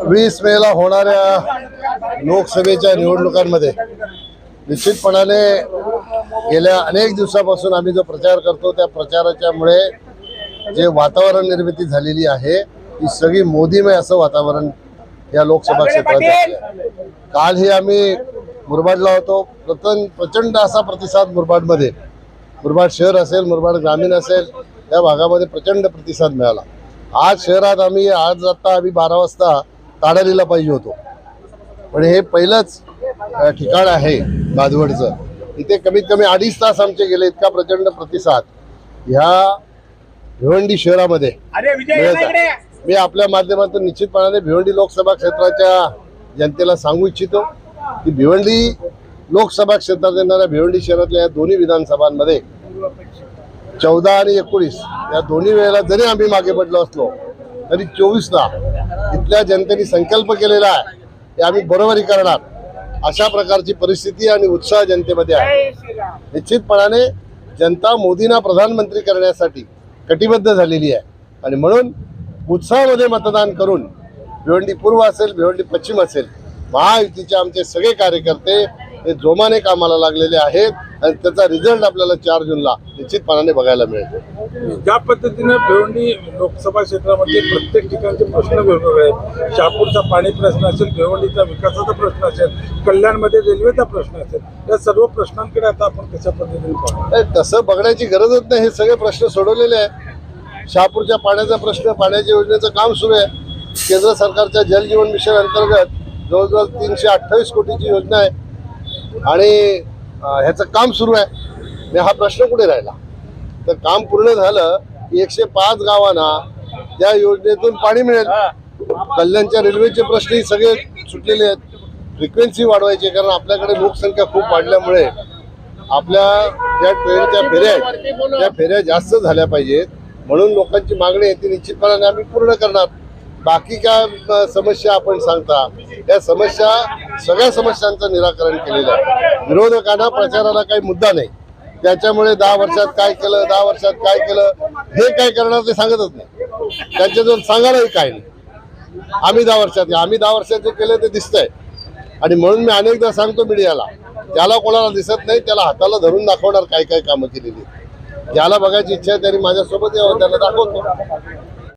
वीस मेला होणाऱ्या लोकसभेच्या निवडणुकांमध्ये निश्चितपणाने गेल्या अनेक दिवसापासून आम्ही जो प्रचार करतो त्या प्रचाराच्या मुळे जे वातावरण निर्मिती झालेली आहे ती सगळी मोदीमय असं वातावरण या लोकसभा क्षेत्रात. कालही आम्ही मुरबाडला होतो. प्रचंड प्रचंड असा प्रतिसाद मुरबाडमध्ये. मुरबाड शहर असेल मुरबाड ग्रामीण असेल या भागामध्ये प्रचंड प्रतिसाद मिळाला. आज शहरात आम्ही आज आता आम्ही बारा वाजता ताडालीला पाहिजे होतो. पण हे पहिलंच ठिकाण आहे बाजवडचं. इथे कमीत कमी अडीच तास आमचे गेले इतका प्रचंड प्रतिसाद. ह्या भिवंडी शहरामध्ये. मी आपल्या माध्यमातून निश्चितपणाने भिवंडी लोकसभा क्षेत्राच्या जनतेला सांगू इच्छितो की भिवंडी लोकसभा क्षेत्रात येणाऱ्या भिवंडी शहरातल्या या दोन्ही विधानसभांमध्ये चौदा आणि एकोणीस या दोन्ही वेळेला जरी आम्ही मागे पडलो असलो तरी चोवीसला इथल्या जनतेने संकल्प केलेला आहे की आम्ही बरोबरी करणार. अशा प्रकारची परिस्थिती आणि उत्साह जनतेमध्ये आहे. निश्चितपणाने जनता मोदींना प्रधानमंत्री करण्यासाठी कटिबद्ध झालेली आहे. आणि म्हणून उत्साहामध्ये मतदान करून भिवंडी पूर्व असेल भिवंडी पश्चिम असेल महायुतीचे आमचे सगळे कार्यकर्ते हे जोमाने कामाला लागलेले आहेत. आणि त्याचा रिझल्ट आपल्याला चार जूनला निश्चितपणाने बघायला मिळेल. ज्या पद्धतीने भिवंडी लोकसभा क्षेत्रामध्ये प्रत्येक ठिकाणचे प्रश्न वेगवेगळे आहेत. शहापूरचा पाणी प्रश्न असेल भिवंडीचा विकासाचा प्रश्न असेल कल्याणमध्ये रेल्वेचा प्रश्न असेल या सर्व प्रश्नांकडे आता आपण कशा पद्धतीने पाहतो तसं बघण्याची गरजच नाही. हे सगळे प्रश्न सोडवलेले आहे शहापूरच्या पाण्याचा प्रश्न पाण्याच्या योजनेचं काम सुरू आहे. केंद्र सरकारच्या जल जीवन मिशन अंतर्गत जवळजवळ तीनशे अठ्ठावीस कोटीची योजना आहे. आणि ह्याचं काम सुरू आहे. मी हा प्रश्न कुठे राहिला? तर काम पूर्ण झालं की एकशे पाच गावांना त्या योजनेतून पाणी मिळेल. कल्याणच्या रेल्वेचे प्रश्नही सगळे सुटलेले आहेत. फ्रिक्वेन्सी वाढवायची कारण आपल्याकडे लोकसंख्या खूप वाढल्यामुळे आपल्या ज्या ट्रेनच्या फेऱ्या आहेत त्या फेऱ्या जास्त झाल्या पाहिजेत. म्हणून लोकांची मागणी आहे ती निश्चितपणाने आम्ही पूर्ण करणार. बाकी काय समस्या आपण सांगता. या समस्या सगळ्या समस्यांचं निराकरण केलेलं आहे. विरोधकांना प्रचाराला काही मुद्दा नाही. त्याच्यामुळे दहा वर्षात काय केलं दहा वर्षात काय केलं हे काय करणार ते सांगतच नाही. त्यांच्याजवळ सांगायलाही काय नाही. आम्ही दहा वर्षात आम्ही दहा वर्षात जे केलं ते दिसतंय. आणि म्हणून मी अनेकदा सांगतो मीडियाला त्याला कोणाला दिसत नाही त्याला हाताला धरून दाखवणार काय काय कामं केलेली ज्याला बघायची इच्छा आहे त्यांनी माझ्यासोबत यावं त्याला दाखवतो.